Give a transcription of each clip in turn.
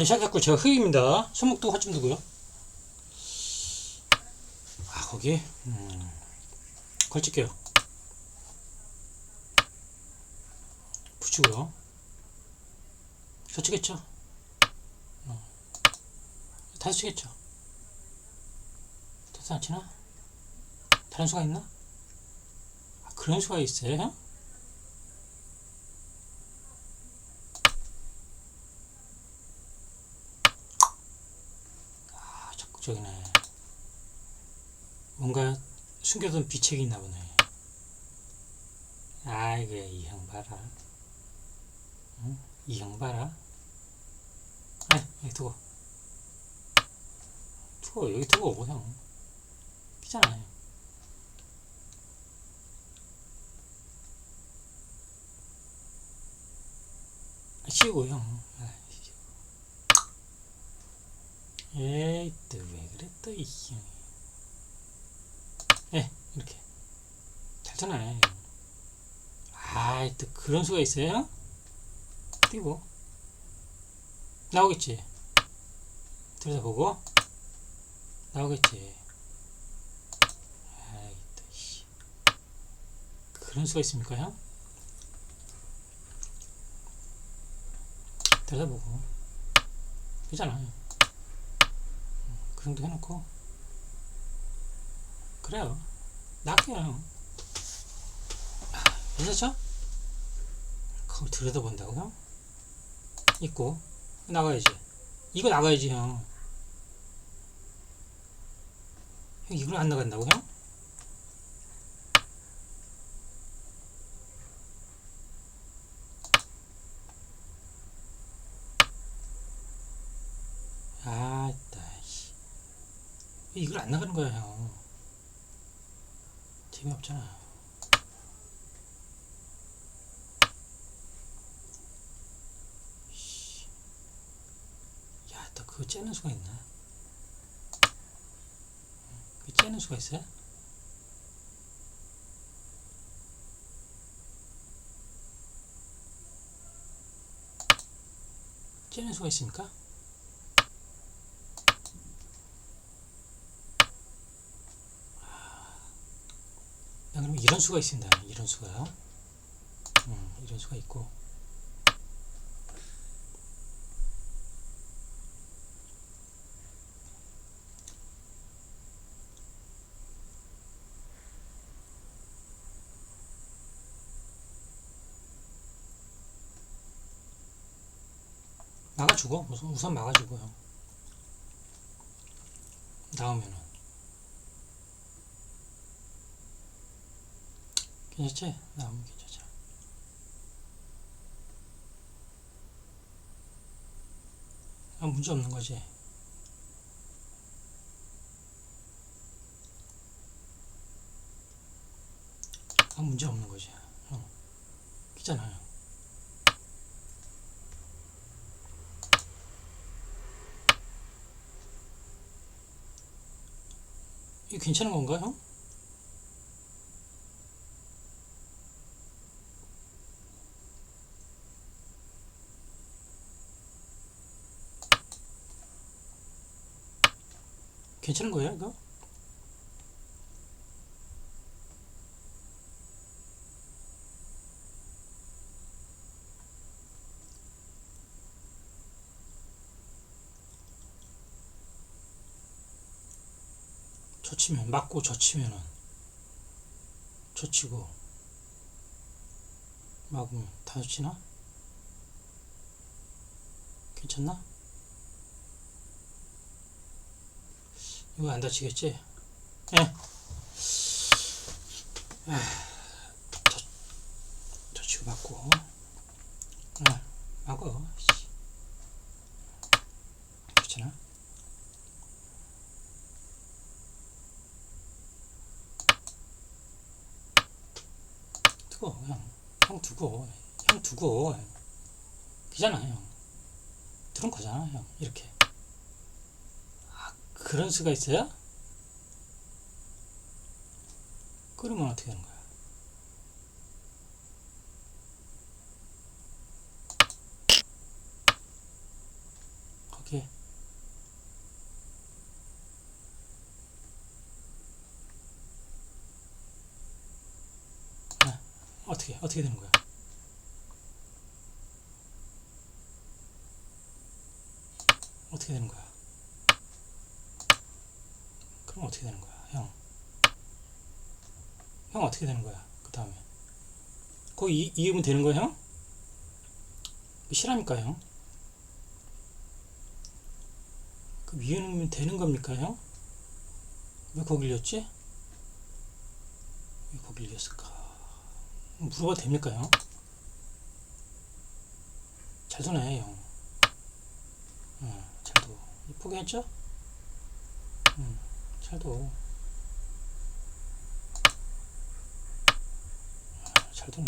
네, 시작했고 제가 흑입니다. 손목도 허좀 두고요. 아 거기 음, 걸칠게요. 붙이고요. 저치겠죠? 어. 다시 치겠죠? 다시 안 치나? 다른 수가 있나? 아, 그런 수가 있어요, 형? 아, 적극적이네. 뭔가 숨겨둔 비책이 있나 보네. 아이고, 이형 봐라. 응? 이형 봐라. 아, 여기 두고. 두고, 여기 두고, 형. 피잖아요. 치우고, 형. 에이, 또 왜 그래, 또, 이 형이. 예, 이렇게. 잘 터네. 아이, 또 그런 수가 있어요? 띄고. 나오겠지? 들여다 보고. 나오겠지? 아이, 또, 씨. 그런 수가 있습니까, 형? 들여다보고. 그잖아요. 그 정도 해놓고. 그래요. 낫게요, 형. 괜찮죠? 그걸 들여다본다고, 형? 있고. 나가야지. 이거 나가야지, 형. 형, 이걸 안 나간다고, 형? 아, 따, 씨. 이걸 안 나가는 거야, 형. 재미없잖아. 씨. 야, 또 그거 째는 수가 있나? 그 째는 수가 있어요? 째는 수가 있습니까? 야, 그럼 이런 수가 있습니다. 이런 수가요. 음, 이런 수가 있고. 막아주고 우선, 우선 막아주고요. 나오면은 괜찮지? 나오면 괜찮죠. 아, 문제 없는 거지. 아, 문제 없는 거지. 형. 있잖아요. 이거 괜찮은 건가, 형? 괜찮은 거예요, 이거? 젖히면 맞고 젖히면은 젖히고 막으면 다 젖히나? 괜찮나? 이거 안 다치겠지? 예. 저, 젖히고 맞고 예, 막어 씨. 괜찮아? 두고 형, 형 두고 형 두고 그잖아 형 들은 거잖아 형 이렇게 아 그런 수가 있어요? 그러면 어떻게 하는 거야? 어떻게? 아, 어떻게 어떻게 되는 거야? 어떻게 되는 거야? 그럼 어떻게 되는 거야, 형? 형 어떻게 되는 거야? 그 다음에 거기 이, 이으면 되는 거야, 형? 실합니까, 형? 그 이으면 되는 겁니까, 형? 왜 거길 렸지? 왜 거길 렸을까? 물어봐도 됩니까, 형? 잘 도네, 형. 응, 잘 도. 포기했죠? 응, 잘 도. 아, 잘 도네.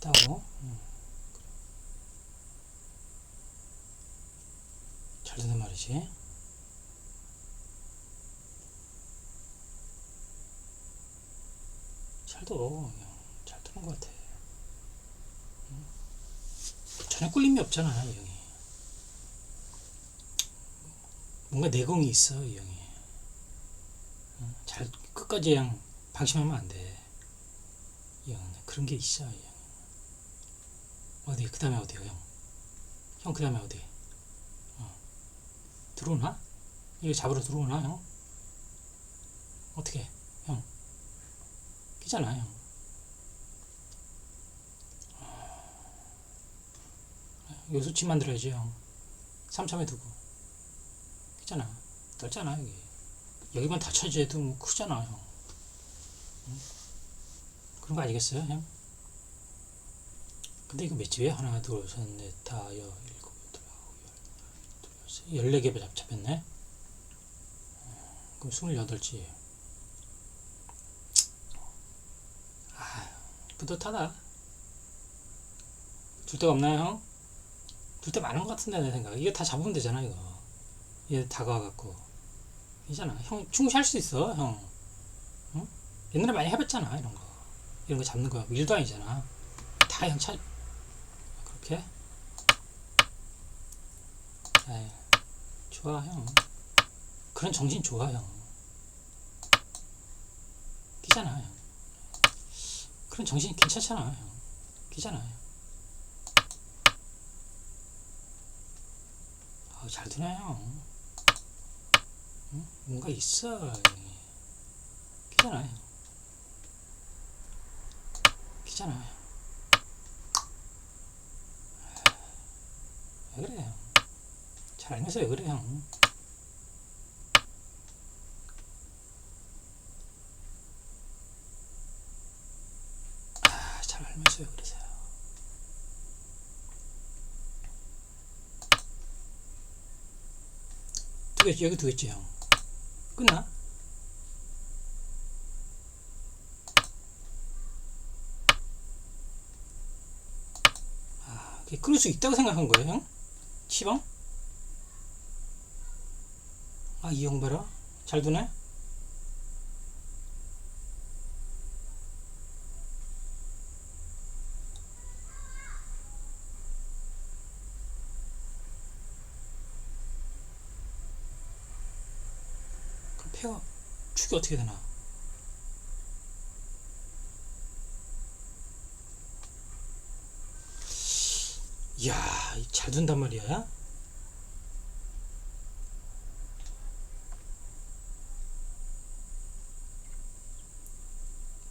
따고 음. 잘 된단 말이지 잘도 잘 되는 것 같아 음. 전혀 꿀림이 없잖아 이 형이 뭔가 내공이 있어 이 형이 음, 잘 끝까지 그냥 방심하면 안 돼 이 형은 그런 게 있어 이 형. 어디 그 다음에 어디요 형? 형 그 다음에 어디? 어. 들어오나? 이거 잡으러 들어오나 형? 어떻게 형? 끼잖아 형. 요 수치 만들어야지 형. 3참에 두고 끼잖아. 넓잖아 여기. 여기만 다 쳐줘도 뭐 크잖아 형. 응? 그런 거 아니겠어요 형? 근데 이거 몇 집이야? 하나, 둘, 셋, 넷, 다, 여, 일곱, 여덟, 아홉, 열, 열네 개 잡, 잡혔네? 어, 그럼 스물여덟 집. 아, 뿌듯하다. 줄 데가 없나요, 형? 줄데 많은 것 같은데, 내 생각. 이거 다 잡으면 되잖아, 이거. 얘 다가와갖고. 이잖아. 형, 충분히 할 수 있어, 형. 응? 옛날에 많이 해봤잖아, 이런 거. 이런 거 잡는 거. 일도 아니잖아. 다 형 차, 그렇게? 에이, 좋아, 형. 그런 정신 좋아, 형. 끼잖아, 형. 그런 정신 괜찮잖아, 형. 끼잖아, 형. 아, 잘 형. 응? 뭔가 있어. 끼잖아, 형. 왜 그래, 형? 잘 알면서 왜 그래, 형? 아, 잘 알면서 왜 그러세요? 두겠지, 여기 두겠지, 형. 끝나? 아, 끊을 수 있다고 생각한 거예요, 형? 시방? 아, 이 형 봐라. 잘 두네? 그 폐가 축이 어떻게 되나? 이야, 잘 둔단 말이야.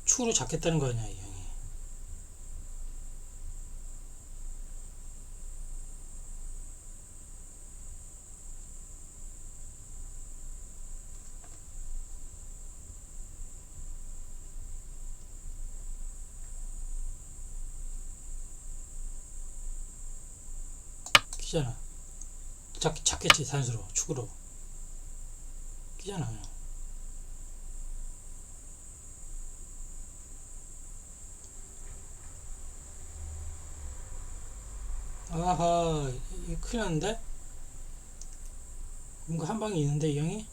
축으로 잡겠다는 거 아니야, 끼잖아. 잡, 잡겠지, 단수로, 축으로. 끼잖아. 아하, 이 큰일 났는데? 뭔가 한 방이 있는데, 이 형이?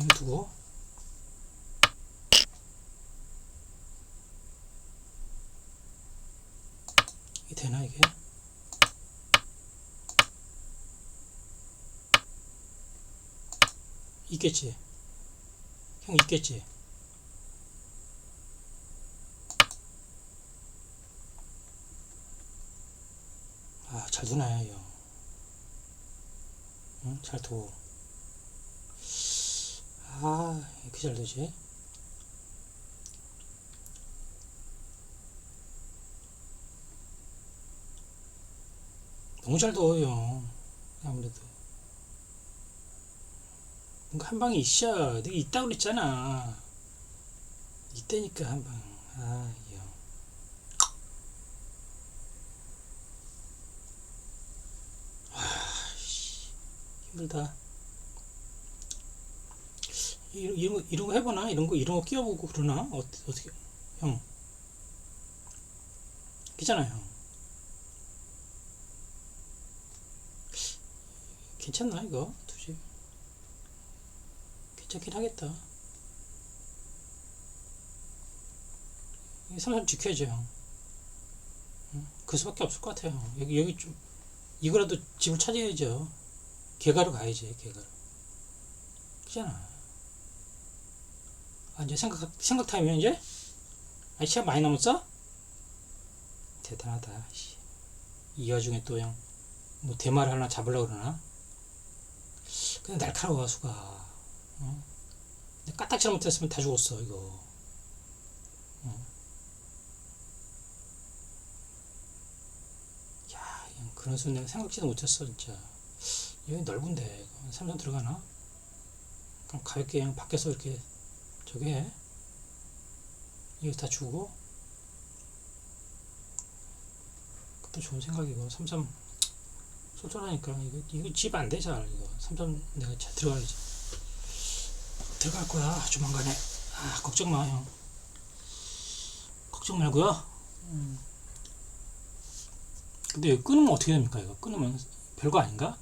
두고 이게 되나 이게? 있겠지. 형 있겠지. 아, 잘 두네, 형. 응, 잘 두. 아, 이렇게 잘 되지? 너무 잘 둬요. 아무래도. 뭔가 한 방이 있어. 내가 있다고 그랬잖아. 있다니까, 한 방. 아, 이 형. 아, 씨. 힘들다. 이런, 거, 이런 거 해보나? 이런 거, 이런 거 끼워보고 그러나? 어, 어떻게, 형. 괜찮아, 형. 괜찮나, 이거? 두지. 괜찮긴 하겠다. 이 삼삼 지켜야죠, 형. 응? 그 수밖에 없을 것 같아요. 형. 여기, 여기 좀, 이거라도 집을 찾아야죠. 개가로 가야지, 개가로. 그잖아. 아, 이제 생각, 생각 타임이야, 이제? 아, 시간 많이 남았어? 대단하다, 씨. 이 와중에 또 형, 뭐, 대마를 하나 잡으려고 그러나? 그냥 날카로워, 수가. 어? 근데 까딱 잘못했으면 다 죽었어, 이거. 어. 야, 형, 그런 수는 내가 생각지도 못했어, 진짜. 여기 넓은데, 삼선 들어가나? 그럼 가볍게 그냥 밖에서 이렇게, 저게 해. 이거 다 주고. 그것도 좋은 생각이고, 삼삼, 쏠쏠하니까, 이거, 이거 집안 돼, 잘, 이거. 삼삼 내가 잘 들어가야지. 들어갈 거야, 조만간에. 아, 걱정 마, 형. 걱정 말고요. 음. 근데 이거 끊으면 어떻게 됩니까, 이거? 끊으면 별거 아닌가?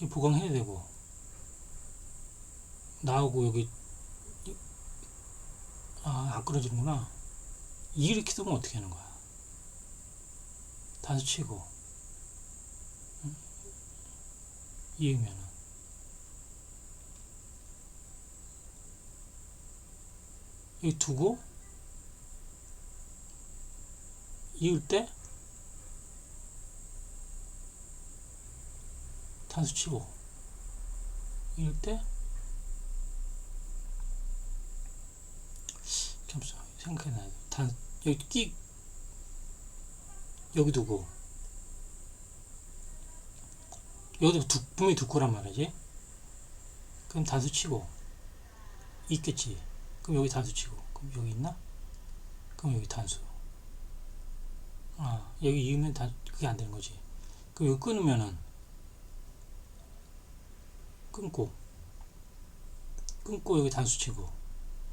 이 보강해야 되고. 나오고, 여기, 이- 아, 안 끊어지는구나. 이렇게 되면 어떻게 하는 거야? 단수 치고. 응? 이으면은. 여기 두고 이을 때 단수 치고 이을 때 잠시만 생각해. 단 여기 끼 여기 두고. 여기도 두, 분명히 두 거란 말이지? 그럼 단수 치고. 있겠지. 그럼 여기 단수 치고. 그럼 여기 있나? 그럼 여기 단수. 아 여기 이으면 단 그게 안 되는 거지. 그럼 여기 끊으면은 끊고. 끊고 여기 단수 치고.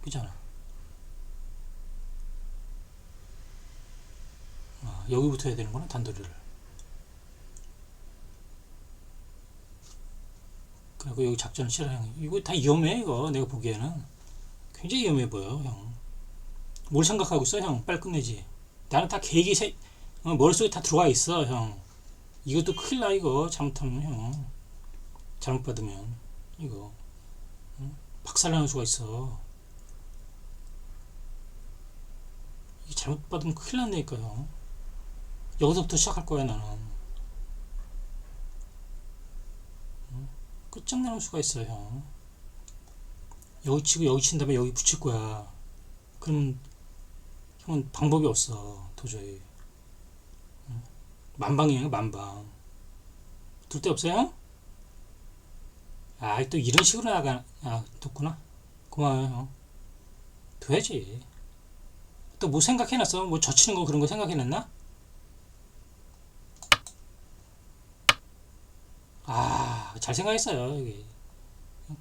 그잖아 여기부터 해야 되는구나 단도리를 그리고 여기 치라 형 이거 다 위험해 이거 내가 보기에는 굉장히 위험해 보여 형. 뭘 생각하고 있어 형? 빨리 끝내지. 나는 다 계획이 세, 어, 머릿속에 다 들어와 있어 형. 이것도 큰일 나 이거 잘못하면 형. 잘못 받으면 이거 응? 박살나는 수가 있어. 이 잘못 받으면 큰일 난다니까 형. 여기서부터 시작할 거야 나는. 응? 끝장나는 수가 있어 형. 여기 치고 여기 친 다음에 여기 붙일 거야. 그럼 형은 방법이 없어 도저히. 응? 만방이에요 만방. 둘 데 없어요? 아 또 이런 식으로 나가 아 뒀구나. 고마워요 형. 둬야지. 또 뭐 생각해놨어? 뭐 젖히는 거 그런 거 생각해놨나? 아, 잘 생각했어요, 여기.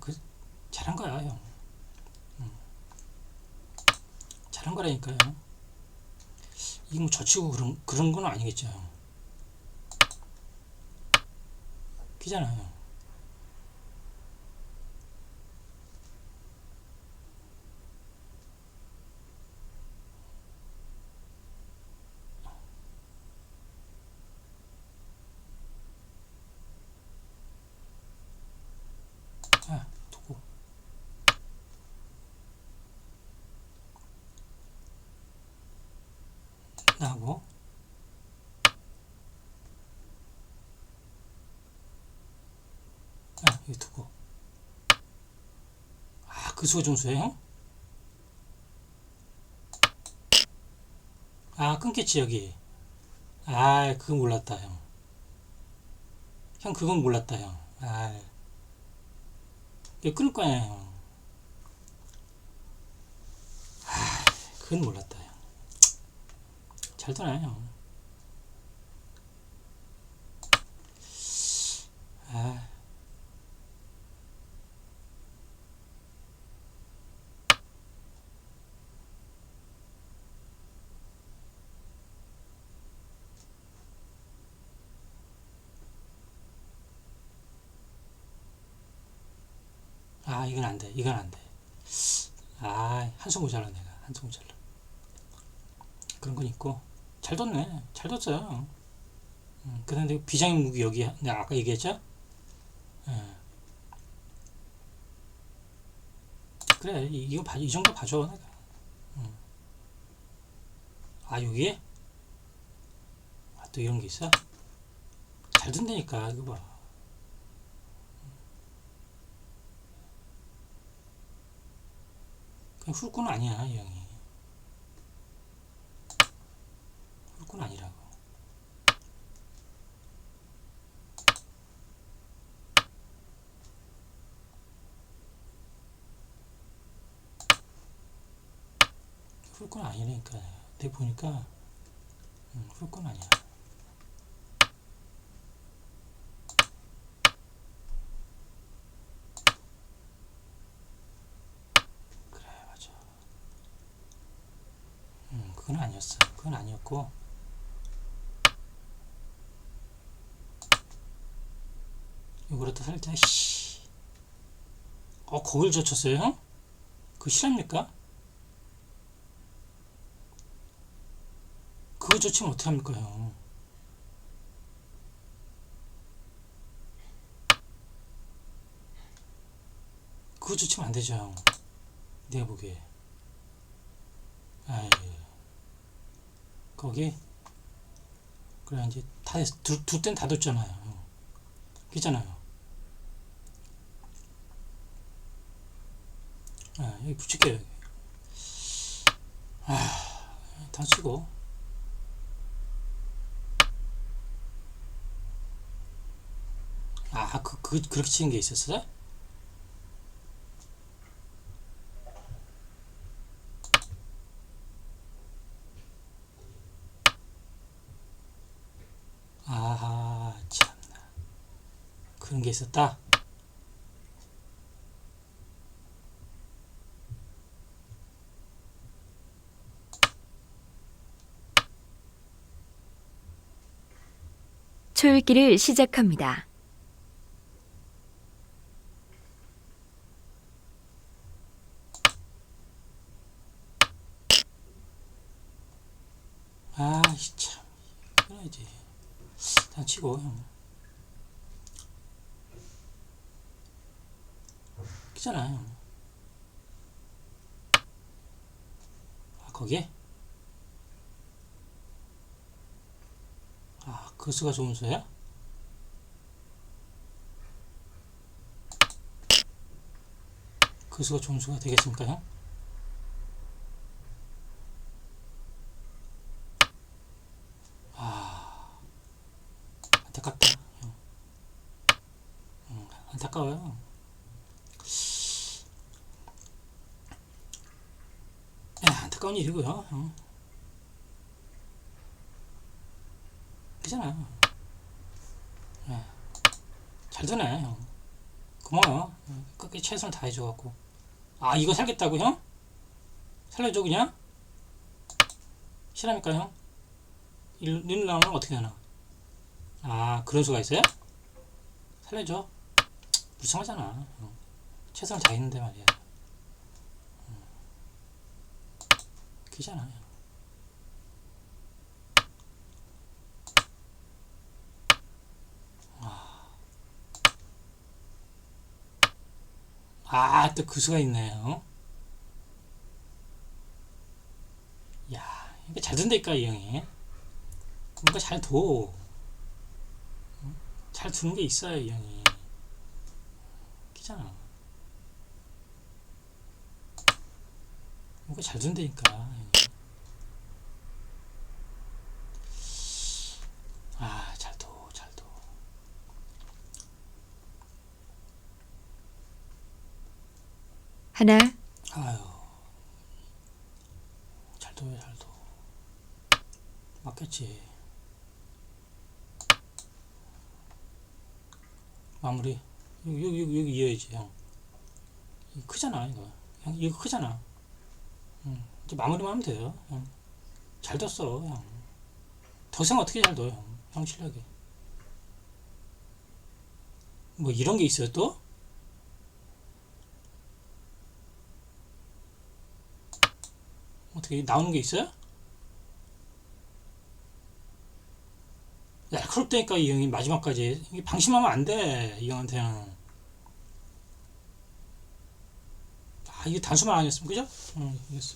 그, 잘한 거야, 형. 잘한 거라니까요. 이거 뭐 젖히고 그런 그런 건 아니겠죠. 그잖아요. 나하고 아 이거 두고 아그 수가 점수예요? 아 끊겼지 여기. 아 그거 몰랐다 형. 형 그건 몰랐다 형아 이거 끊을 거 아니야 형. 아, 그건 몰랐다 형. 잘 되나요 형? 아, 아 이건 안 돼. 이건 안 돼. 아, 한숨 모자라 내가. 한숨 모자라. 그런 건 있고 잘 뒀네. 잘 뒀어요. 음, 그런데 비장의 무기 여기 내가 아까 얘기했죠? 예. 그래 이- 이거 봐, 이 정도 봐줘 내가. 음. 아 여기에? 아, 또 이런 게 있어? 잘 둔다니까 이거 봐. 그냥 훌꾼 아니야 이 형이. 훌꾼 아니라고. 훌꾼 아니라니까. 내 보니까 음, 훌꾼 아니야. 그래 맞아. 음, 그건 아니었어. 그건 아니었고. 이거라도 살짝 씨. 어 거길 젖혔어요 형? 그 실합니까? 그거 젖히면 어떡합니까 형? 그거 젖히면 안 되죠 형. 내가 보기에. 아이 거기 그래 이제 다 두두 땐 다 뒀잖아요. 형. 그잖아요. 아, 여기 붙일게요. 여기. 아, 다 치고. 아, 그, 그, 그렇게 치는 게 있었어? 아하, 참나. 그런 게 있었다? 초읽기를 시작합니다. 아이, 참. 그래야지. 다 치고, 형. 그잖아요. 아, 거기에? 아, 그 수가 좋은 수야? 그 수가 좋은 수가 되겠습니까, 형? 안타깝다, 형. 음, 안타까워요. 에, 안타까운 일이고요, 형. 그잖아요. 예. 잘 되네, 형. 고마워요. 예, 끝까지 최선을 다해줘갖고. 아, 이거 살겠다고, 형? 살려줘, 그냥? 실합니까, 형? 일, 일 나오면 어떻게 되나? 아, 그런 수가 있어요? 살려줘. 불쌍하잖아. 어. 최선을 다했는데 말이야. 그잖아. 아, 또 그 수가 있네요. 야, 그러니까 잘 둔다니까 이 형이 뭔가 잘 둬. 응? 잘 두는 게 있어요 이 형이. 끼잖아. 뭔가 잘 둔다니까. 형이. 아, 잘 둬, 잘 둬. 하나, 아유, 잘 둬요, 잘 둬. 맞겠지. 마무리. 여기, 여기, 여기, 이어야지, 형. 이거 크잖아, 이거. 형, 이거 크잖아. 응. 이제 마무리만 하면 돼요, 형. 잘 뒀어, 형. 더 이상 어떻게 잘 둬요, 형. 형 실력이. 뭐 이런 게 있어요, 또? 어떻게 나오는 게 있어요? 날카롭다니까 이 형이 마지막까지 방심하면 안 돼 이 형한테는 이게 단수만 아니었으면 그죠? 응 이겼어